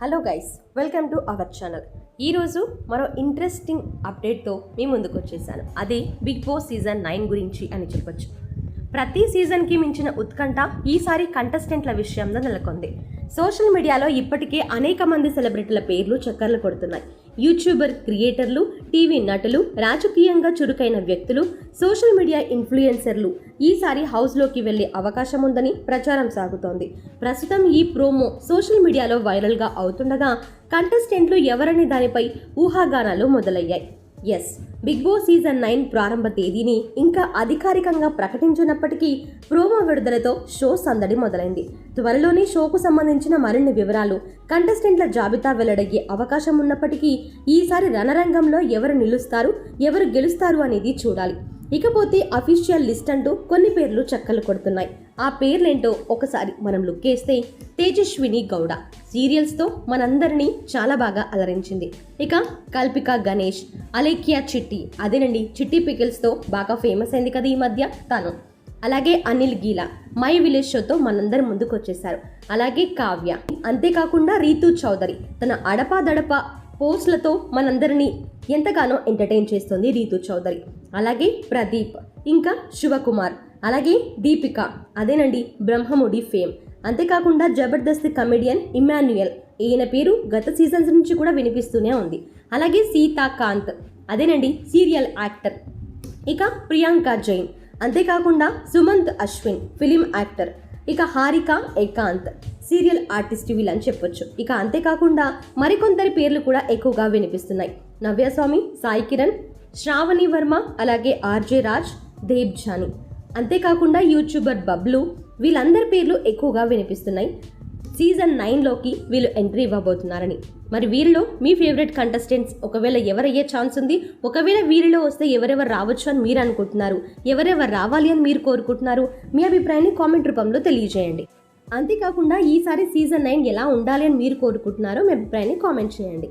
Hello guys welcome to our channel. ఈరోజు మరో interesting అప్డేట్తో మీ ముందుకు వచ్చేసాను. అది బిగ్ బాస్ సీజన్ నైన్ గురించి అని చెప్పొచ్చు. ప్రతి సీజన్కి మించిన ఉత్కంఠ ఈసారి కంటెస్టెంట్ల విషయంలో నెలకొంది. సోషల్ మీడియాలో ఇప్పటికే అనేక మంది సెలబ్రిటీల పేర్లు చక్కర్లు కొడుతున్నాయి. యూట్యూబర్ క్రియేటర్లు టీవీ నటులు రాజకీయంగా చురుకైన వ్యక్తులు సోషల్ మీడియా ఇన్ఫ్లుయెన్సర్లు ఈసారి హౌస్లోకి వెళ్ళే అవకాశం ఉందని ప్రచారం సాగుతోంది. ప్రస్తుతం ఈ ప్రోమో సోషల్ మీడియాలో వైరల్గా అవుతుండగా కంటెస్టెంట్లు ఎవరనే దానిపై ఊహాగానాలు మొదలయ్యాయి. Yes Bigg Boss season nine ప్రారంభ తేదీని ఇంకా అధికారికంగా ప్రకటించినప్పటికీ ప్రోమో విడుదలతో షో సందడి మొదలైంది. త్వరలోనే షోకు సంబంధించిన మరిన్ని వివరాలు కంటెస్టెంట్ల జాబితా వెల్లడయ్యే అవకాశం ఉన్నప్పటికీ ఈసారి రణరంగంలో ఎవరు నిలుస్తారు ఎవరు గెలుస్తారు అనేది చూడాలి. ఇకపోతే అఫీషియల్ లిస్ట్ అంటూ కొన్ని పేర్లు చక్కలు కొడుతున్నాయి. ఆ పేర్లేంటో ఒకసారి మనం లుక్కేస్తే తేజస్విని గౌడ. సీరియల్స్తో మనందరినీ చాలా బాగా అలరించింది. ఇక కల్పిక గణేష్ అలేఖ్య చిట్టి. అదేనండి చిట్టి పికిల్స్తో బాగా ఫేమస్ అయింది కదా ఈ మధ్య తను. అలాగే అనిల్ గీలా. మై విలేజ్ షోతో మనందరి ముందుకు వచ్చేసారు అలాగే కావ్య. అంతేకాకుండా రీతు చౌదరి. తన అడపా పోస్ట్లతో మనందరినీ ఎంతగానో ఎంటర్టైన్ చేస్తుంది రీతు చౌదరి. అలాగే ప్రదీప్ ఇంకా శివకుమార్ అలాగే దీపిక అదేనండి బ్రహ్మముడి ఫేమ్. అంతేకాకుండా జబర్దస్త్ కమెడియన్ ఇమాన్యుయల్ ఈయన పేరు గత సీజన్స్ నుంచి కూడా వినిపిస్తూనే ఉంది. అలాగే సీతాకాంత్ అదేనండి సీరియల్ యాక్టర్. ఇక ప్రియాంక జైన్ అంతేకాకుండా సుమంత్ అశ్విన్ ఫిలిం యాక్టర్. ఇక హారిక ఏకాంత్ సీరియల్ ఆర్టిస్ట్ వీళ్ళని చెప్పొచ్చు. ఇక అంతేకాకుండా మరికొందరి పేర్లు కూడా ఎక్కువగా వినిపిస్తున్నాయి. నవ్యస్వామి సాయి కిరణ్ శ్రావణి వర్మ అలాగే ఆర్జే రాజ్ దేబ్ జాని. అంతేకాకుండా యూట్యూబర్ బబ్లు వీళ్ళందరి పేర్లు ఎక్కువగా వినిపిస్తున్నాయి. సీజన్ నైన్లోకి వీళ్ళు ఎంట్రీ ఇవ్వబోతున్నారని. మరి వీరిలో మీ ఫేవరెట్ కంటెస్టెంట్స్ ఒకవేళ ఎవరయ్యే ఛాన్స్ ఉంది ఒకవేళ వీరిలో వస్తే ఎవరెవరు రావచ్చు అని మీరు అనుకుంటున్నారు ఎవరెవరు రావాలి అని మీరు కోరుకుంటున్నారు మీ అభిప్రాయాన్ని కామెంట్ రూపంలో తెలియజేయండి. అంతేకాకుండా ఈసారి సీజన్ నైన్ ఎలా ఉండాలి అని మీరు కోరుకుంటున్నారో మీ అభిప్రాయాన్ని కామెంట్ చేయండి.